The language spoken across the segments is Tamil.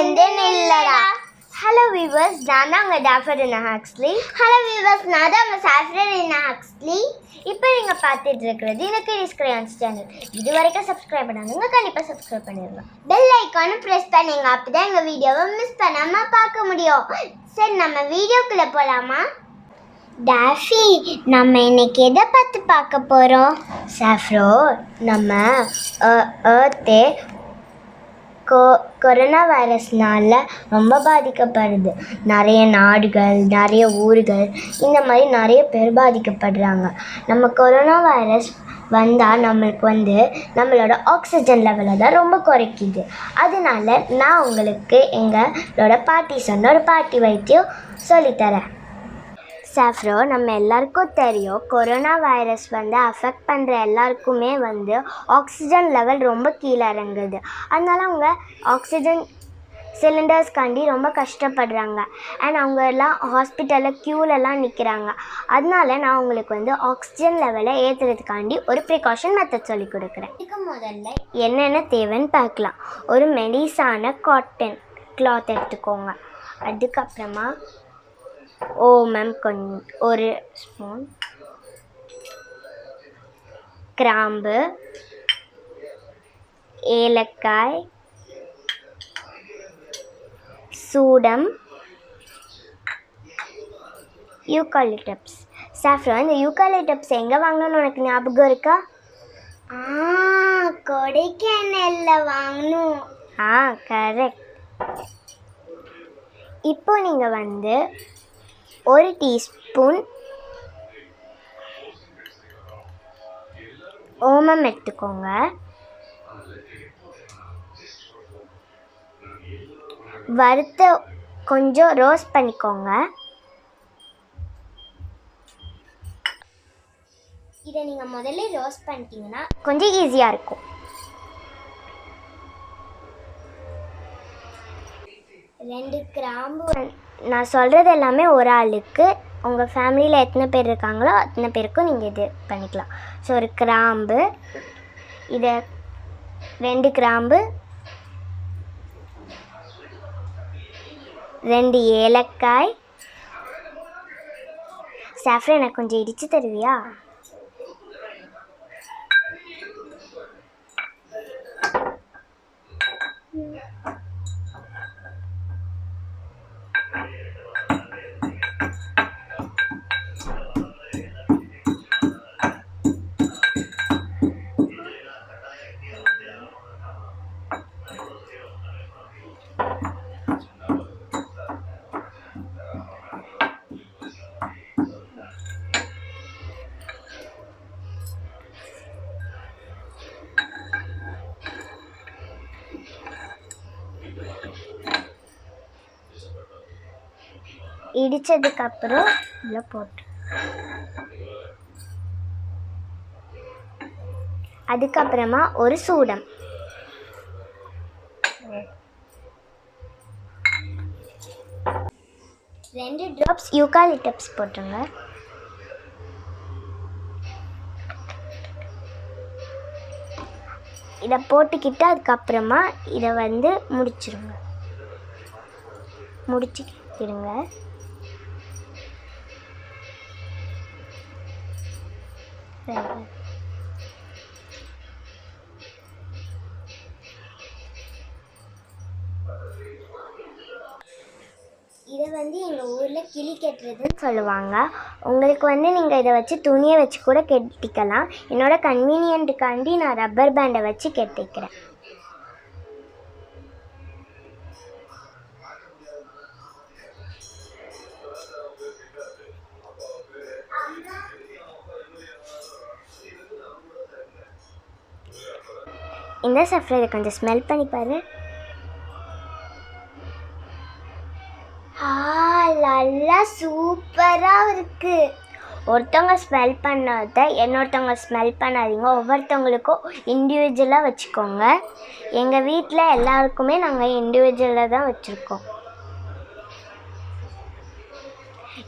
எழுந்து நில்லடா ஹலோ வீவர்ஸ் நான் தான் உங்கள் டாஃபரின் ஹாக்ஸ்லி ஹலோ வீவர்ஸ் நான் தான் உங்கள் சாஃப்ரரின் ஹாக்ஸ்லி இப்போ நீங்கள் பார்த்துட்டு இருக்கிறது எனக்கு கிரேயான்ஸ் சேனல் இது வரைக்கும் சப்ஸ்கிரைப் பண்ணாதவங்க கண்டிப்பாக சப்ஸ்கிரைப் பண்ணிடுங்க பெல் ஐக்கானும் ப்ரெஸ் பண்ணுங்க அப்போ தான் எங்கள் வீடியோவை மிஸ் பண்ணாமல் பார்க்க முடியும் சரி நம்ம வீடியோக்குள்ளே போகலாமா டாஃபி நம்ம இன்னைக்கு எதை பார்த்து பார்க்க போகிறோம் சாஃப்ரோ நம்ம ஏர்த்தே கொ கொரோனா வைரஸ்னால ரொம்ப பாதிக்கப்படுது. நிறைய நாடுகள் நிறைய ஊர்கள் இந்த மாதிரி நிறைய பேர் பாதிக்கப்படுறாங்க. நம்ம கொரோனா வைரஸ் வந்தால் நம்மளுக்கு வந்து நம்மளோட ஆக்சிஜன் லெவலை தான் ரொம்ப குறைக்குது. அதனால நான் உங்களுக்கு எங்களோட பாட்டி சொன்ன ஒரு பாட்டி வைத்தியம் சொல்லித்தரேன். சாஃப்ரோ நம்ம எல்லாருக்கும் தெரியும் கொரோனா வைரஸ் வந்து அஃபெக்ட் பண்ணுற எல்லாருக்குமே வந்து ஆக்சிஜன் லெவல் ரொம்ப கீழே இறங்குது. அதனால அவங்க ஆக்சிஜன் சிலிண்டர்ஸ்காண்டி ரொம்ப கஷ்டப்படுறாங்க. அண்ட் அவங்க எல்லாம் ஹாஸ்பிட்டலில் க்யூலெல்லாம் நிற்கிறாங்க அதனால நான் அவங்களுக்கு வந்து ஆக்சிஜன் லெவலை ஏற்றுறதுக்காண்டி ஒரு ப்ரிகாஷன் மெத்தட் சொல்லி கொடுக்குறேன். இதுக்கு முதல்ல என்னென்ன தேவைன்னு பார்க்கலாம். ஒரு மெடிசான காட்டன் கிளாத் எடுத்துக்கோங்க. அதுக்கப்புறமா ஓமம் கொஞ் ஒரு ஸ்பூன். கிராம்பு. ஏலக்காய். சூடம். யூகாலிட்டப்ஸ் சாஃப்ரான் இந்த யூகாலிட்டப்ஸ் எங்கே வாங்கணும்னு உனக்கு ஞாபகம் இருக்கா? ஆ கொடைக்கானல்ல வாங்கணும். ஆ கரெக்ட். இப்போ நீங்கள் வந்து ஒரு டீஸ்பூன் ஓமம் எடுத்துக்கோங்க. வறுத்த கொஞ்சம் ரோஸ்ட் பண்ணிக்கோங்க. இதை நீங்கள் முதல்ல ரோஸ்ட் பண்ணிட்டீங்கன்னா கொஞ்சம் ஈஸியாக இருக்கும். ரெண்டு கிராம்பு நான் சொல்கிறது எல்லாமே ஒரு ஆளுக்கு. உங்கள் ஃபேமிலியில் எத்தனை பேர் இருக்காங்களோ அத்தனை பேருக்கும் நீங்கள் இது பண்ணிக்கலாம். ஸோ ஒரு கிராம்பு இதை ரெண்டு கிராம்பு ரெண்டு ஏலக்காய். சாஃப்ரன் எனக்கு கொஞ்சம் இடித்து தருவியா? இடித்ததுக்கப்புறம் இதில் போட்டு. அதுக்கப்புறமா ஒரு சூடம். ரெண்டு ட்ராப்ஸ் யூகாலிட்டப்ஸ் போட்டுருங்க இதை போட்டுக்கிட்டு அதுக்கப்புறமா இதை வந்து முடிச்சிருங்க. முடிச்சுக்கிடுங்க. சரி. இதை வந்து எங்கள் ஊரில் கிளி கட்டுறதுன்னு சொல்லுவாங்க. உங்களுக்கு வந்து நீங்கள் இதை வச்சு துணியை வச்சு கூட கட்டிக்கலாம். என்னோட கன்வீனியன்ட்டுக்காண்டி நான் ரப்பர் பேண்டை வச்சு கட்டிக்கிறேன். இந்த சஃப்ரை இதை கொஞ்சம் ஸ்மெல் பண்ணி பாரு நல்லா சூப்பராக இருக்கு. ஒருத்தவங்க ஸ்மெல் பண்ணாத இன்னொருத்தவங்க ஸ்மெல் பண்ணாதீங்க. ஒவ்வொருத்தவங்களுக்கும் இண்டிவிஜுவலாக வச்சுக்கோங்க. எங்கள் வீட்டில் எல்லாருக்குமே நாங்கள் இண்டிவிஜுவலாக தான் வச்சுருக்கோம்.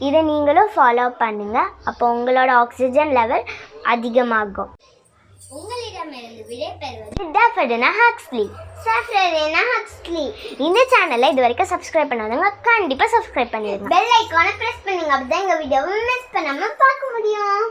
இதை நீங்களும் ஃபாலோ பண்ணுங்கள் அப்போ உங்களோட ஆக்சிஜன் லெவல் அதிகமாகும். விடைபெறுவது டேஃபடினா ஹாக்ஸ்லி. சாஃப்ரரினா ஹாக்ஸ்லி. இந்த சேனலை இது வரைக்கும் சப்ஸ்கிரைப் பண்ணாதவங்க கண்டிப்பாக சப்ஸ்கிரைப் பண்ணிடுங்க. பெல் ஐக்கானை ப்ரெஸ் பண்ணுங்க. அப்பதான் எங்கள் வீடியோவை மிஸ் பண்ணாமல் பார்க்க முடியும்.